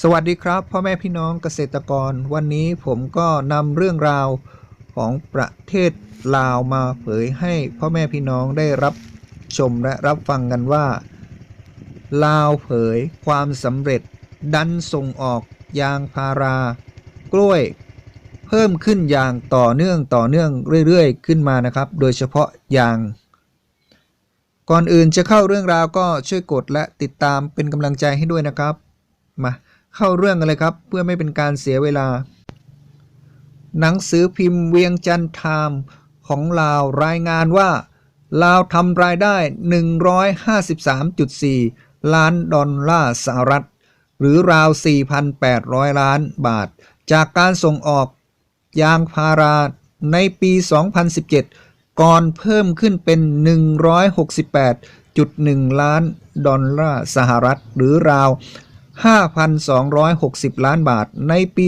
สวัสดีครับ พ่อแม่พี่น้องเกษตรกร วันนี้ผมก็นำเรื่องราวของประเทศลาวมาเผยให้พ่อแม่พี่น้องได้รับชมและรับฟังกันว่า ลาวเผยความสำเร็จดันส่งออกยางพารากล้วย เพิ่มขึ้นอย่างต่อเนื่องต่อเนื่องเรื่อยๆ ขึ้นมานะครับ โดยเฉพาะยาง ก่อนอื่นจะเข้าเรื่องราวก็ช่วยกดและติดตามเป็นกำลังใจให้ด้วยนะครับมา เข้าเรื่องกันเลยครับ เพื่อไม่เป็นการเสียเวลา หนังสือพิมพ์เวียงจันทร์ไทม์ของลาวรายงานว่า ลาวทำรายได้ 153.4 ล้านดอลลาร์สหรัฐ หรือราว 4,800 ล้านบาท จากการส่งออกยางพาราในปี 2017 ก่อนเพิ่มขึ้นเป็น 168.1 ล้านดอลลาร์สหรัฐ หรือราว 5,260 ล้านบาทในปี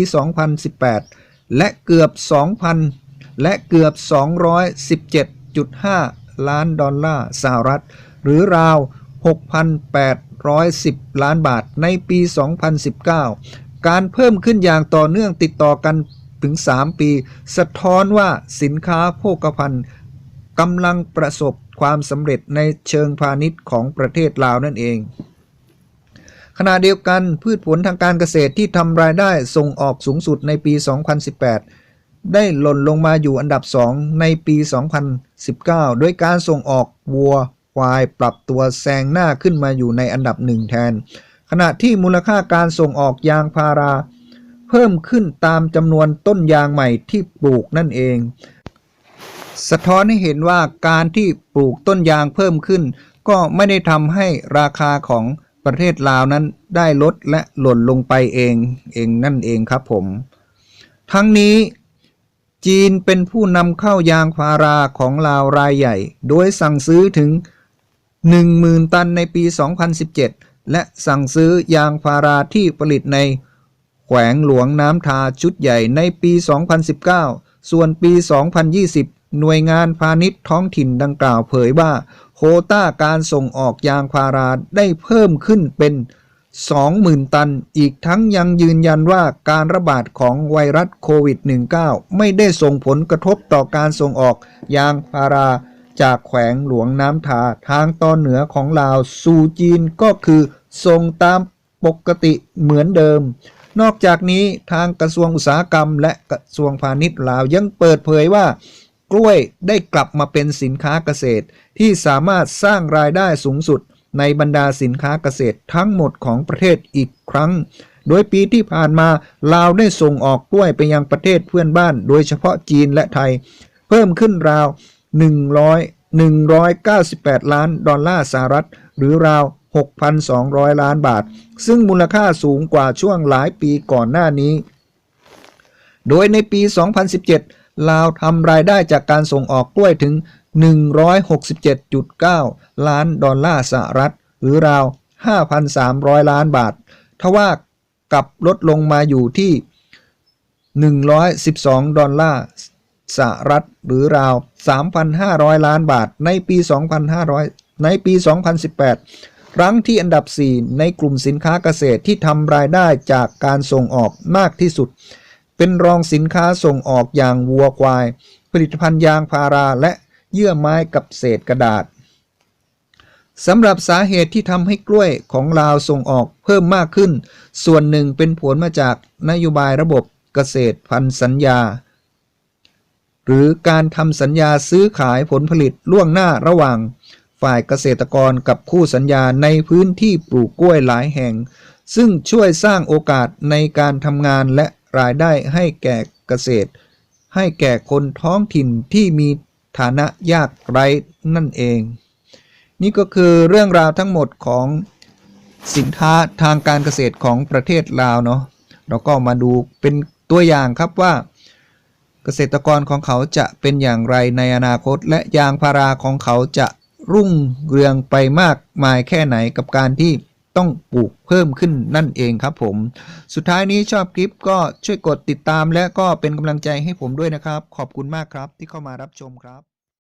2018 และเกือบ 2,000 และเกือบ 217.5 ล้านดอลลาร์สหรัฐ หรือราว 6,810 ล้านบาทในปี 2019 การเพิ่มขึ้นอย่างต่อเนื่องติดต่อกันถึง 3 ปี สะท้อนว่าสินค้าโภคภัณฑ์กำลังประสบความสำเร็จในเชิงพาณิชย์ของประเทศลาวนั่นเอง ขณะเดียวกันพืชผลทางการเกษตรที่ทำรายได้ส่งออกสูงสุดในปี 2018 ได้หล่นลงมาอยู่อันดับ 2 ในปี 2019 โดยการส่งออกวัวควายปรับตัวแซงหน้าขึ้นมาอยู่ในอันดับหนึ่งแทน ขณะที่มูลค่าการส่งออกยางพารา เพิ่มขึ้นตามจำนวนต้นยางใหม่ที่ปลูกนั่นเอง สะท้อนให้เห็นว่าการที่ปลูกต้นยางเพิ่มขึ้น ก็ไม่ได้ทำให้ราคาของ ประเทศลาวนั้นได้ลดและหล่นลงไปเองเองนั่นเองครับผม ทั้งนี้จีนเป็นผู้นำเข้ายางพาราของลาวรายใหญ่ โดยสั่งซื้อถึง 10,000 ตันในปี 2017 และสั่งซื้อยางพาราที่ผลิตในแขวงหลวงน้ำทาชุดใหญ่ในปี 2019 ส่วนปี 2020 หน่วยงานพาณิชย์ท้องถิ่นดังกล่าวเผยว่า โคต้าการส่งออกยางพาราได้เพิ่มขึ้นเป็น 20,000 ตัน อีกทั้งยังยืนยันว่าการระบาดของไวรัสโควิด -19 ไม่ได้ส่งผลกระทบต่อการส่งออกยางพาราจากแขวงหลวงน้ำทาทางตอนเหนือของลาวสู่จีนก็คือส่งตามปกติเหมือนเดิม นอกจากนี้ทางกระทรวงอุตสาหกรรมและกระทรวงพาณิชย์ลาวยังเปิดเผยว่า กล้วยได้กลับมาเป็นสินค้าเกษตร ที่สามารถสร้างรายได้สูงสุดในบรรดาสินค้าเกษตรทั้งหมดของประเทศอีกครั้ง โดยปีที่ผ่านมาลาวได้ส่งออกกล้วยไปยังประเทศเพื่อนบ้าน โดยเฉพาะจีนและไทย เพิ่มขึ้นราว 100 198 ล้านดอลลาร์สหรัฐ หรือราว 6,200 ล้านบาท ซึ่งมูลค่าสูงกว่าช่วงหลายปีก่อนหน้านี้ โดยในปี 2017 ลาวทำรายได้จากการส่งออกกล้วยถึง 167.9 ล้านดอลลาร์สหรัฐ หรือราว 5,300 ล้านบาท ทว่ากับลดลงมาอยู่ที่ 112 ดอลลาร์สหรัฐ หรือราว 3,500 ล้านบาท ในปี 2,500 ในปี 2018 รั้งที่อันดับ 4 ในกลุ่มสินค้าเกษตรที่ทำรายได้จากการส่งออกมากที่สุด เป็นรองสินค้าส่งออกอย่างวัวควาย ผลิตภัณฑ์ยางพาราและเยื่อไม้กับเศษกระดาษสำหรับสาเหตุที่ทำให้กล้วยของลาวส่งออกเพิ่มมากขึ้น ส่วนหนึ่งเป็นผลมาจากนโยบายระบบเกษตรพันสัญญา หรือการทำสัญญาซื้อขายผลผลิตล่วงหน้าระหว่าง ฝ่ายเกษตรกรกับคู่สัญญาในพื้นที่ปลูกกล้วยหลายแห่ง ซึ่งช่วยสร้างโอกาสในการทำงานและ รายได้ให้แก่เกษตร ให้แก่คนท้องถิ่นที่มีฐานะยากไร้นั่นเอง นี่ก็คือเรื่องราวทั้งหมดของสินค้าทางการเกษตรของประเทศลาวเนาะเราก็มาดูเป็นตัวอย่างครับว่า เกษตรกรของเขาจะเป็นอย่างไรในอนาคต และยางพาราของเขาจะรุ่งเรืองไปมากมายแค่ไหนกับการที่ ต้องปลูกเพิ่มขึ้นนั่นเองครับผม สุดท้ายนี้ชอบคลิปก็ช่วยกดติดตามและก็เป็นกำลังใจให้ผมด้วยนะครับ ขอบคุณมากครับที่เข้ามารับชมครับ